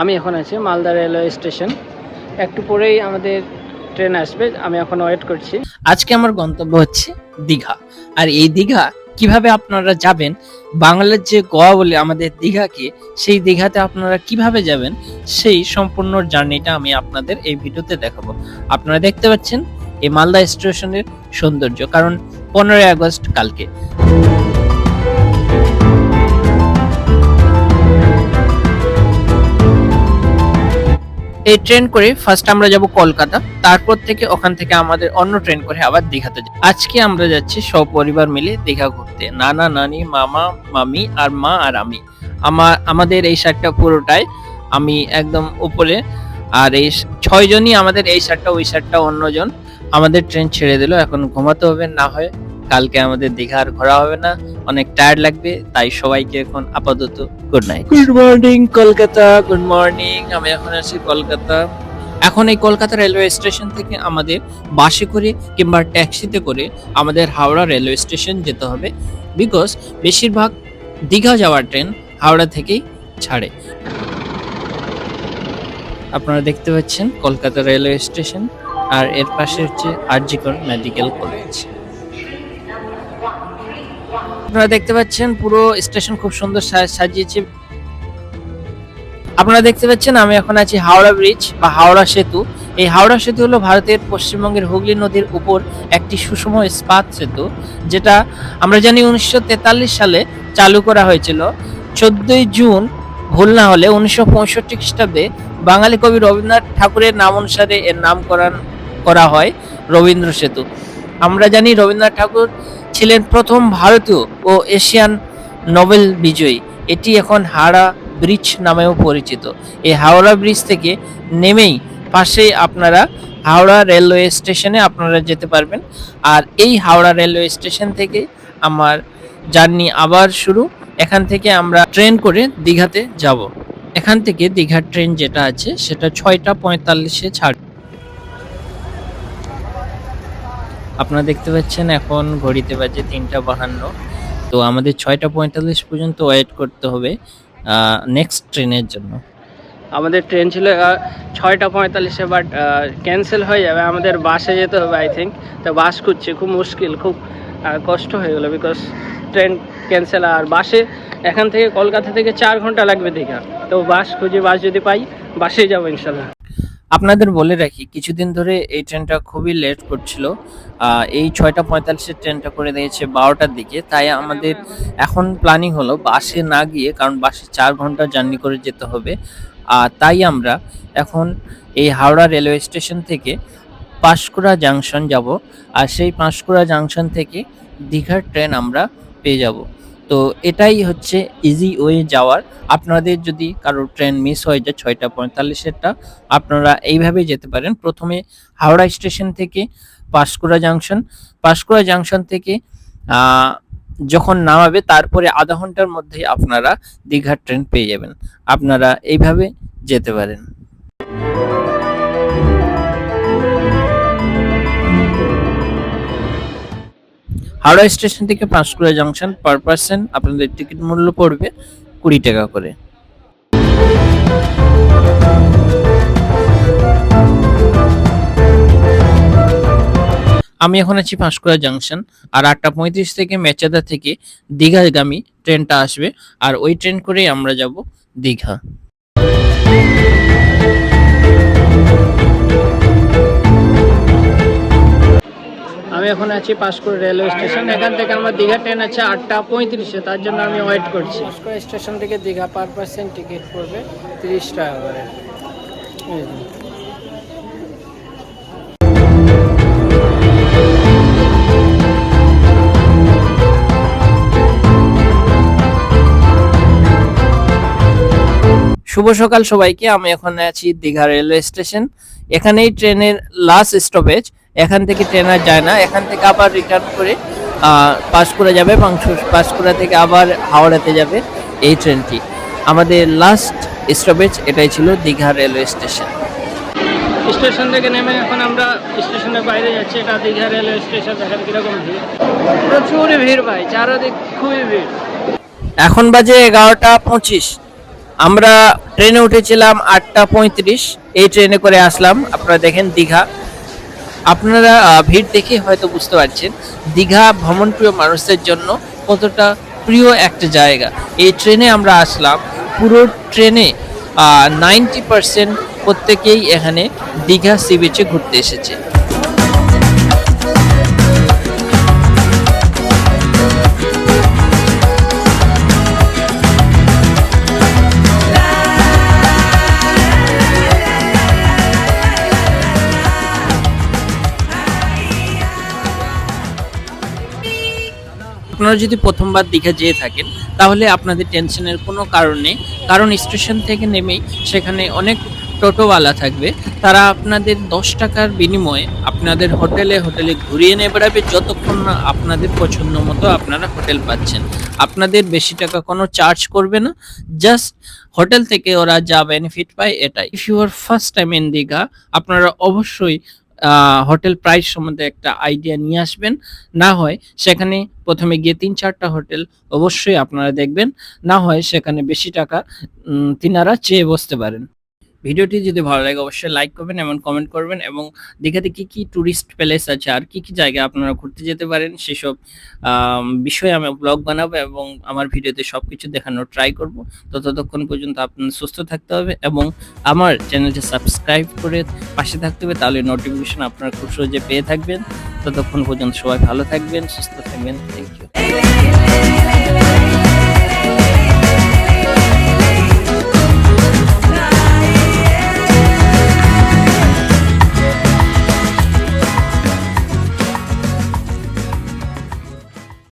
আমি এখন আছি মালদা রেলওয়ে স্টেশন। একটু পরেই আমাদের ট্রেন আসবে, আমি এখন ওয়েট করছি। আজকে আমার গন্তব্য হচ্ছে দীঘা। আর এই দীঘা কীভাবে আপনারা যাবেন, বাংলার যে গোয়া বলে আমাদের দীঘাকে, সেই দীঘাতে আপনারা কীভাবে যাবেন, সেই সম্পূর্ণ জার্নিটা আমি আপনাদের এই ভিডিওতে দেখাবো। আপনারা দেখতে পাচ্ছেন এই মালদা স্টেশনের সৌন্দর্য, কারণ পনেরোই আগস্ট কালকে। এই ট্রেন করে ফার্স্ট আমরা যাব কলকাতা, তারপর থেকে ওখান থেকে আমাদের অন্য ট্রেন করে আবার দীঘাতে যাব। আজকে আমরা যাচ্ছি সপরিবার মিলে দীঘা ঘুরতে। নানা, নানি, মামা, মামি আর মা আর আমি। আমার আমাদের এই সাইডটা পুরোটাই আমি একদম উপরে আর এই ছয় জনই আমাদের এই সাইডটা ওই সাইডটা অন্যজন। আমাদের ট্রেন ছেড়ে দিল, এখন ঘুমাতে হবে, না হয় কালকে আমাদের দীঘা আর ঘোরা হবে না। অনেক টায়ার্ড লাগবে, তাই সবাইকে এখন আপাতত good night good morning Kolkata. Good morning আমি এখন আছি কলকাতা। এখন এই কলকাতা রেলওয়ে স্টেশন থেকে আমাদের বাসে করে কিংবা ট্যাক্সিতে করে আমাদের হাওড়া রেলওয়ে স্টেশন যেতে হবে। বিকজ বেশিরভাগ দীঘা যাওয়ার ট্রেন হাওড়া থেকেই ছাড়ে। আপনারা দেখতে পাচ্ছেন কলকাতা রেলওয়ে স্টেশন আর এর পাশে হচ্ছে আরজিকর মেডিকেল কলেজ আপনারা দেখতে পাচ্ছেন পুরো স্টেশন খুব সুন্দর সাজিয়েছে। আপনারা দেখতে পাচ্ছেন আমি এখন আছি হাওড়া ব্রিজ বা হাওড়া সেতু। এই হাওড়া সেতু হলো ভারতের পশ্চিমবঙ্গের হুগলি নদীর উপর একটি সুষম ইস্পাত সেতু, যেটা আমরা জানি উনিশশো তেতাল্লিশ সালে চালু করা হয়েছিল। চোদ্দই জুন, ভুল না হলে উনিশশো পঁয়ষট্টি খ্রিস্টাব্দে বাঙালি কবি রবীন্দ্রনাথ ঠাকুরের নাম অনুসারে এর নামকরণ করা হয় রবীন্দ্র সেতু। আমরা জানি রবীন্দ্রনাথ ঠাকুর ছিলেন প্রথম ভারতীয় ও এশিয়ান নোবেল বিজয়ী। এটি এখন হাওড়া ব্রিজ নামেও পরিচিত। এই হাওড়া ব্রিজ থেকে নেমেই পাশেই আপনারা হাওড়া রেলওয়ে স্টেশনে আপনারা যেতে পারবেন। আর এই হাওড়া রেলওয়ে স্টেশন থেকে আমার জার্নি আবার শুরু। এখান থেকে আমরা ট্রেন করে দীঘাতে যাব। এখান থেকে দীঘার ট্রেন যেটা আছে, সেটা ছয়টা পঁয়তাল্লিশে ছাড়। আপনারা দেখতে পাচ্ছেন এখন ঘড়িতে বাজে তিনটা বাহান্ন। তো আমাদের ছয়টা পঁয়তাল্লিশ পর্যন্ত ওয়েট করতে হবে নেক্সট ট্রেনের জন্য। আমাদের ট্রেন ছিল ছয়টা পঁয়তাল্লিশে বাট ক্যান্সেল হয়ে যাবে। আমাদের বাসে যেতে হবে আই থিঙ্ক তো বাস খুঁজছি, খুব মুশকিল, খুব কষ্ট হয়ে গেলো বিকজ ট্রেন ক্যান্সেল আর বাসে এখান থেকে কলকাতা থেকে চার ঘণ্টা লাগবে দীঘা। তো বাস খুঁজে, বাস যদি পাই, বাসেই যাব ইনশাল্লাহ। আপনাদের বলে রাখি, কিছুদিন ধরে এই ট্রেনটা খুবই লেট করছিল। এই ছয়টা পঁয়তাল্লিশের ট্রেনটা করে দিয়েছে বারোটার দিকে। তাই আমাদের এখন প্ল্যানিং হলো বাসে না গিয়ে, কারণ বাসে চার ঘণ্টা জার্নি করে যেতে হবে। আর তাই আমরা এখন এই হাওড়া রেলওয়ে স্টেশন থেকে পাঁশকুড়া জাংশন যাব। আর সেই পাঁশকুড়া জাংশন থেকে দীঘার ট্রেন আমরা পেয়ে যাব। তো এটাই হচ্ছে ইজি ওয়ে যাওয়ার। আপনাদের যদি কারোর ট্রেন মিস হয়ে যায় ছয়টা পঁয়তাল্লিশেরটা, আপনারা এইভাবে যেতে পারেন। প্রথমে হাওড়া স্টেশন থেকে পাঁশকুড়া জাংশন পাঁশকুড়া জাংশন থেকে যখন নামাবে, তারপরে আধা ঘণ্টার মধ্যে আপনারা দীঘার ট্রেন পেয়ে যাবেন। আপনারা এইভাবে যেতে পারেন। হাওড়া স্টেশন থেকে পাঁশকুড়া জাংশন পার পার্সন আপনাদের টিকিট মূল্য পড়বে কুড়ি টাকা করে। আমি এখন আছি পাঁশকুড়া জাংশন আর আটটা পঁয়ত্রিশ থেকে মেচাদা থেকে দীঘাগামী ট্রেনটা আসবে আর ওই ট্রেন করেই আমরা যাব দীঘা। আমি এখন আছি পাঁশকুড়া রেলওয়ে স্টেশন। এখান থেকে আমার দীঘা ট্রেন আছে আটটা পঁয়ত্রিশে, তার জন্য আমি ওয়েট করছি। স্টেশন থেকে দীঘা পার পার্সেন্ট টিকিট পড়বে তিরিশ টাকা করে। শুভ সকাল সবাইকে, আমি এখন আছি দীঘা রেলওয়ে স্টেশন। এখানেই ট্রেনের লাস্ট স্টপেজ এখান থেকে ট্রেন আর যায় না। এখান থেকে আবার রিটার্ন করে পাঁশকুড়া যাবে পাংশু- পাঁশকুড়া থেকে আবার হাওড়াতে যাবে এই ট্রেনটি আমাদের লাস্ট স্টপেজ এটাই ছিল দীঘা রেলওয়ে স্টেশন স্টেশন থেকে নেমে এখন আমরা স্টেশনের বাইরে যাচ্ছি এটা দীঘা রেলওয়ে স্টেশন দেখেন কীরকম ভিড়। প্রচুর ভিড় ভাই চারদিক খুবই ভিড়। এখন বাজে এগারোটা পঁচিশ। আমরা ট্রেনে উঠেছিলাম আটটা পঁয়ত্রিশ। এই ট্রেনে করে আসলাম। আপনারা দেখেন দীঘা। আপনারা ভিড় দেখে হয়তো বুঝতে পারছেন দীঘা ভ্রমণপ্রিয় মানুষদের জন্য কতটা প্রিয় একটা জায়গা। এই ট্রেনে আমরা আসলাম, পুরো ট্রেনে নাইনটি পার্সেন্ট প্রত্যেকেই এখানে দীঘা সি বিচে ঘুরতে এসেছে। আপনারা যদি প্রথমবার দীঘা যেয়ে থাকেন, তাহলে আপনাদের টেনশনের কোনো কারণ নেই। কারণ স্টেশন থেকে নেমেই সেখানে অনেক টোটোওয়ালা থাকবে। তারা আপনাদের দশ টাকার বিনিময়ে আপনাদের হোটেলে হোটেলে ঘুরিয়ে নিয়ে বেড়াবে যতক্ষণ না আপনাদের পছন্দ মতো আপনারা হোটেল পাচ্ছেন। আপনাদের বেশি টাকা কোনো চার্জ করবে না। জাস্ট হোটেল থেকে ওরা যা বেনিফিট পায় এটাই। If you are first time in Digha, আপনারা অবশ্যই হোটেল প্রাইস সম্বন্ধে একটা আইডিয়া নিয়ে আসবেন। না হয় সেখানে প্রথমে গিয়ে তিন চারটা হোটেল অবশ্যই আপনারা দেখবেন। না হয় সেখানে বেশি টাকা তিনারা চেয়ে বসতে পারেন। ভিডিওটি যদি ভালো লাগে, অবশ্যই লাইক করবেন এবং কমেন্ট করবেন এবং দীঘাতে কি কি টুরিস্ট প্লেস আছে আর কি কি জায়গা আপনারা ঘুরতে যেতে পারেন সেসব বিষয়ে আমি ব্লগ বানাবো এবং আমার ভিডিওতে সব কিছু দেখানোর ট্রাই করব। তো ততক্ষণ পর্যন্ত আপনার সুস্থ থাকতে হবে এবং আমার চ্যানেলটি সাবস্ক্রাইব করে পাশে থাকতে হবে, তাহলে নোটিফিকেশন আপনারা খুব সহজে পেয়ে থাকবেন। ততক্ষণ পর্যন্ত সবাই ভালো থাকবেন, সুস্থ থাকবেন থ্যাংক ইউ